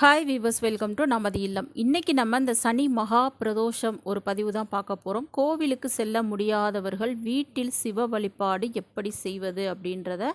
Hi viewers welcome to நமது இல்லம். இன்றைக்கி நம்ம இந்த சனி மகா பிரதோஷம் ஒரு பதிவு தான் பார்க்க போகிறோம் கோவிலுக்கு செல்ல முடியாதவர்கள் வீட்டில் சிவ வழிபாடு எப்படி செய்வது அப்படின்றத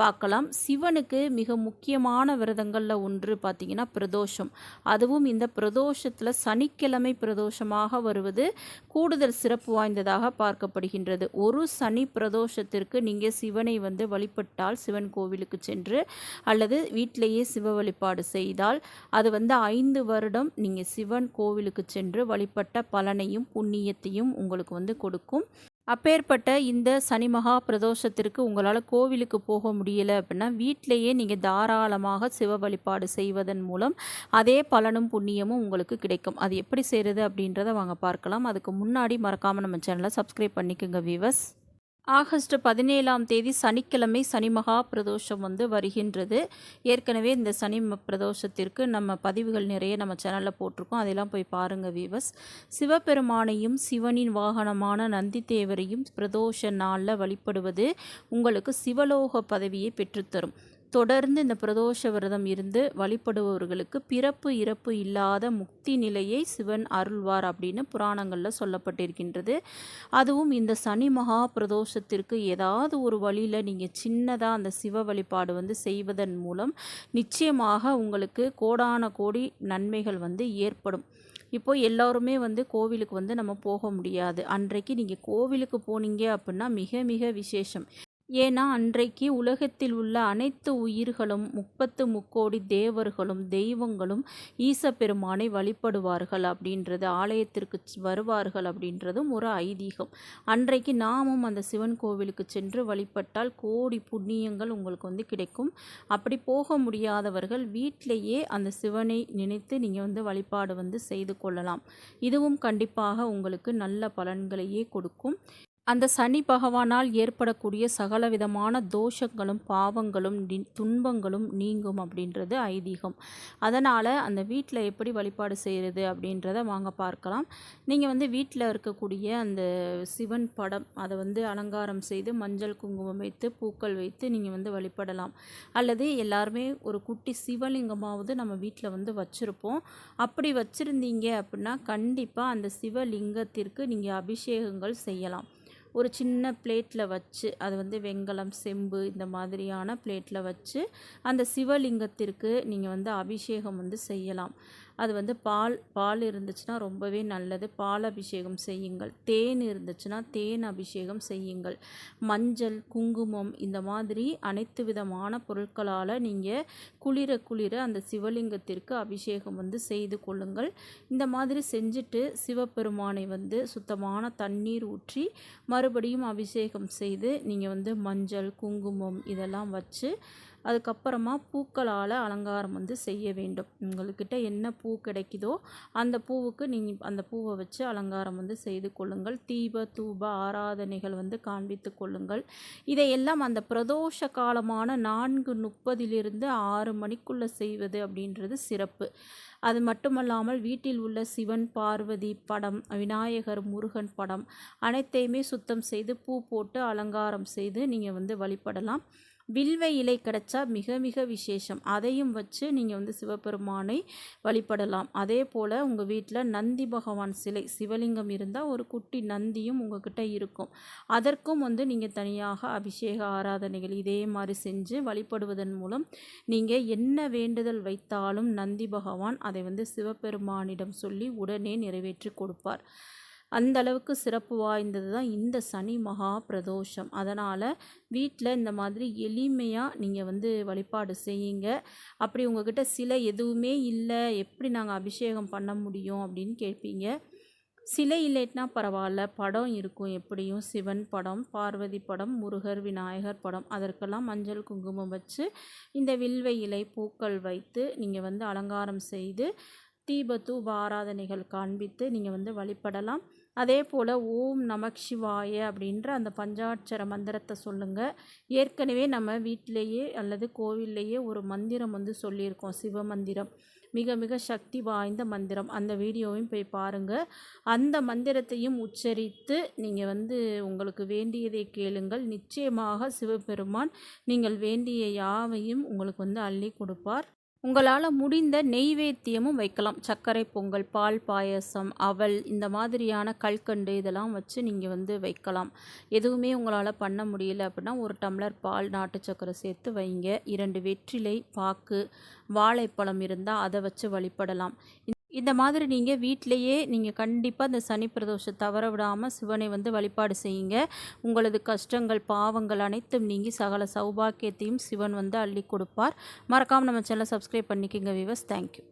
பார்க்கலாம். சிவனுக்கு மிக முக்கியமான விரதங்களில் ஒன்று பார்த்திங்கன்னா பிரதோஷம். அதுவும் இந்த பிரதோஷத்தில் சனிக்கிழமை பிரதோஷமாக வருவது கூடுதல் சிறப்பு வாய்ந்ததாக பார்க்கப்படுகின்றது. ஒரு சனி பிரதோஷத்திற்கு நீங்கள் சிவனை வந்து வழிபட்டால் சிவன் கோவிலுக்கு சென்று அல்லது வீட்டிலேயே சிவ வழிபாடு செய்தால் அது வந்து ஐந்து வருடம் நீங்கள் சிவன் கோவிலுக்கு சென்று வழிபட்ட பலனையும் புண்ணியத்தையும் உங்களுக்கு வந்து கொடுக்கும். அப்பேற்பட்ட இந்த சனி மகா பிரதோஷத்திற்கு உங்களால் கோவிலுக்கு போக முடியலை அப்படின்னா வீட்டிலேயே நீங்கள் தாராளமாக சிவ வழிபாடு செய்வதன் மூலம் அதே பலனும் புண்ணியமும் உங்களுக்கு கிடைக்கும். அது எப்படி செய்கிறது அப்படின்றத வாங்க பார்க்கலாம். அதுக்கு முன்னாடி மறக்காமல் நம்ம சேனலை சப்ஸ்கிரைப் பண்ணிக்கோங்க வீவர்ஸ் ஆகஸ்ட் பதினேழாம் தேதி சனிக்கிழமை சனி மகா பிரதோஷம் வந்து வருகின்றது. ஏற்கனவே இந்த சனி ம- பிரதோஷத்திற்கு நம்ம பதிவுகள் நிறைய நம்ம சேனலில் போட்டிருக்கோம். அதெல்லாம் போய் பாருங்கள் வீவர்ஸ் சிவபெருமானையும் சிவனின் வாகனமான நந்தித்தேவரையும் பிரதோஷ நாளில் வழிபடுவது உங்களுக்கு சிவலோக பதவியை பெற்றுத்தரும். தொடர்ந்து இந்த பிரதோஷ விரதம் இருந்து வழிபடுபவர்களுக்கு பிறப்பு இறப்பு இல்லாத முக்தி நிலையை சிவன் அருள்வார் அப்படின்னு புராணங்களில் சொல்லப்பட்டிருக்கின்றது. அதுவும் இந்த சனி மகா பிரதோஷத்திற்கு ஏதாவது ஒரு வழியில் நீங்கள் சின்னதாக அந்த சிவ வழிபாடு வந்து செய்வதன் மூலம் நிச்சயமாக உங்களுக்கு கோடான கோடி நன்மைகள் வந்து ஏற்படும். இப்போ எல்லாருமே வந்து கோவிலுக்கு வந்து நம்ம போக முடியாது. அன்றைக்கு நீங்கள் கோவிலுக்கு போனீங்க அப்படின்னா மிக மிக விசேஷம். ஏனா அன்றைக்கு உலகத்தில் உள்ள அனைத்து உயிர்களும் முப்பத்து முக்கோடி தேவர்களும் தெய்வங்களும் ஈசப்பெருமானை வழிபடுவார்கள் அப்படின்றது ஆலயத்திற்கு வருவார்கள் அப்படின்றதும் ஒரு ஐதீகம். அன்றைக்கு நாமும் அந்த சிவன் கோவிலுக்கு சென்று வழிபட்டால் கோடி புண்ணியங்கள் உங்களுக்கு வந்து கிடைக்கும். அப்படி போக முடியாதவர்கள் வீட்டிலேயே அந்த சிவனை நினைத்து நீங்கள் வந்து வழிபாடு வந்து செய்து கொள்ளலாம். இதுவும் கண்டிப்பாக உங்களுக்கு நல்ல பலன்களையே கொடுக்கும். அந்த சனி பகவானால் ஏற்படக்கூடிய சகலவிதமான தோஷங்களும் பாவங்களும் துன்பங்களும் நீங்கும் அப்படின்றது ஐதீகம். அதனால் அந்த வீட்டில் எப்படி வழிபாடு செய்கிறது அப்படின்றத வாங்க பார்க்கலாம். நீங்கள் வந்து வீட்டில் இருக்கக்கூடிய அந்த சிவன் படம் அதை வந்து அலங்காரம் செய்து மஞ்சள் குங்குமம் வைத்து பூக்கள் வைத்து நீங்கள் வந்து வழிபடலாம். அல்லது எல்லாருமே ஒரு குட்டி சிவலிங்கமாவது நம்ம வீட்டில் வந்து வச்சுருப்போம். அப்படி வச்சுருந்தீங்க அப்படின்னா கண்டிப்பாக அந்த சிவலிங்கத்திற்கு நீங்கள் அபிஷேகங்கள் செய்யலாம். ஒரு சின்ன பிளேட்டில் வச்சு அது வந்து வெங்கலம் செம்பு இந்த மாதிரியான பிளேட்டில் வச்சு அந்த சிவலிங்கத்திற்கு நீங்கள் வந்து அபிஷேகம் வந்து செய்யலாம். அது வந்து பால் பால் இருந்துச்சுன்னா ரொம்பவே நல்லது. பால் அபிஷேகம் செய்யுங்கள். தேன் இருந்துச்சுன்னா தேன் அபிஷேகம் செய்யுங்கள். மஞ்சள் குங்குமம் இந்த மாதிரி அனைத்து விதமான பொருட்களால் நீங்கள் குளிர குளிர அந்த சிவலிங்கத்திற்கு அபிஷேகம் வந்து செய்து கொள்ளுங்கள். இந்த மாதிரி செஞ்சுட்டு சிவபெருமானை வந்து சுத்தமான தண்ணீர் ஊற்றி மறுபடியும் அபிஷேகம் செய்து நீங்கள் வந்து மஞ்சள் குங்குமம் இதெல்லாம் வச்சு அதுக்கப்புறமா பூக்களால் அலங்காரம் வந்து செய்ய வேண்டும். உங்கள்கிட்ட என்ன பூ கிடைக்குதோ அந்த பூவுக்கு நீங்கள் அந்த பூவை வச்சு அலங்காரம் வந்து செய்து கொள்ளுங்கள். தீப தூப ஆராதனைகள் வந்து காண்பித்து கொள்ளுங்கள். இதையெல்லாம் அந்த பிரதோஷ காலமான நான்கு முப்பதிலிருந்து ஆறு மணிக்குள்ளே செய்வது அப்படின்றது சிறப்பு. அது மட்டுமல்லாமல் வீட்டில் உள்ள சிவன் பார்வதி படம் விநாயகர் முருகன் படம் அனைத்தையுமே சுத்தம் செய்து பூ போட்டு அலங்காரம் செய்து நீங்கள் வந்து வழிபடலாம். வில்வ இலை கிடைச்சா மிக மிக விசேஷம். அதையும் வச்சு நீங்கள் வந்து சிவபெருமானை வழிபடலாம். அதே போல் உங்கள் வீட்டில் நந்தி பகவான் சிலை சிவலிங்கம் இருந்தால் ஒரு குட்டி நந்தியும் உங்ககிட்ட இருக்கும். அதற்கும் வந்து நீங்கள் தனியாக அபிஷேக ஆராதனைகள் இதே மாதிரி செஞ்சு வழிபடுவதன் மூலம் நீங்கள் என்ன வேண்டுதல் வைத்தாலும் நந்தி பகவான் அதை வந்து சிவபெருமானிடம் சொல்லி உடனே நிறைவேற்றி கொடுப்பார். அந்த அளவுக்கு சிறப்பு வாய்ந்தது தான் இந்த சனி மகா பிரதோஷம். அதனால் வீட்டில் இந்த மாதிரி எளிமையாக நீங்கள் வந்து வழிபாடு செய்யுங்க. அப்படி உங்ககிட்ட சிலை எதுவுமே இல்லை. எப்படி நாங்கள் அபிஷேகம் பண்ண முடியும் அப்படின்னு கேட்பீங்க. சிலை இல்லைன்னா பரவாயில்ல. படம் இருக்கும் எப்படியும். சிவன் படம் பார்வதி படம் முருகர் விநாயகர் படம். அதற்கெல்லாம் மஞ்சள் குங்குமம் வச்சு இந்த வில்வ இலை பூக்கள் வைத்து நீங்கள் வந்து அலங்காரம் செய்து தீப ஆராதனைகள் காண்பித்து நீங்கள் வந்து வழிபடலாம். அதே போல் ஓம் நமக் சிவாய அப்படின்ற அந்த பஞ்சாட்சர மந்திரத்தை சொல்லுங்கள் ஏற்கனவே நம்ம வீட்டிலேயே அல்லது கோவில்லையே ஒரு மந்திரம் வந்து சொல்லியிருக்கோம். சிவ மந்திரம் மிக மிக சக்தி வாய்ந்த மந்திரம். அந்த வீடியோவையும் போய் பாருங்கள் அந்த மந்திரத்தையும் உச்சரித்து நீங்கள் வந்து உங்களுக்கு வேண்டியதை கேளுங்கள். நிச்சயமாக சிவபெருமான் நீங்கள் வேண்டிய யாவையும் உங்களுக்கு வந்து அள்ளி கொடுப்பார். உங்களால் முடிந்த நெய்வேத்தியமும் வைக்கலாம். சர்க்கரை பொங்கல் பால் பாயசம் அவல் இந்த மாதிரியான கல்கண்டு இதெல்லாம் வச்சு நீங்கள் வந்து வைக்கலாம். எதுவுமே உங்களால் பண்ண முடியல அப்படின்னா ஒரு டம்ளர் பால் நாட்டு சர்க்கரை சேர்த்து வைங்க. இரண்டு வெற்றிலை பாக்கு வாழைப்பழம் இருந்தால் அதை வச்சு வழிபடலாம். இந்த மாதிரி நீங்கள் வீட்டிலையே நீங்கள் கண்டிப்பாக இந்த சனி பிரதோஷம் தவற விடாமல் சிவனை வந்து வழிபாடு செய்யுங்க. உங்களது கஷ்டங்கள் பாவங்கள் அனைத்தும் நீங்கி சகல சௌபாக்கியத்தையும் சிவன் வந்து அள்ளி கொடுப்பார். மறக்காமல் நம்ம சேனலை சப்ஸ்கிரைப் பண்ணிக்கோங்க விவஸ் தேங்க்யூ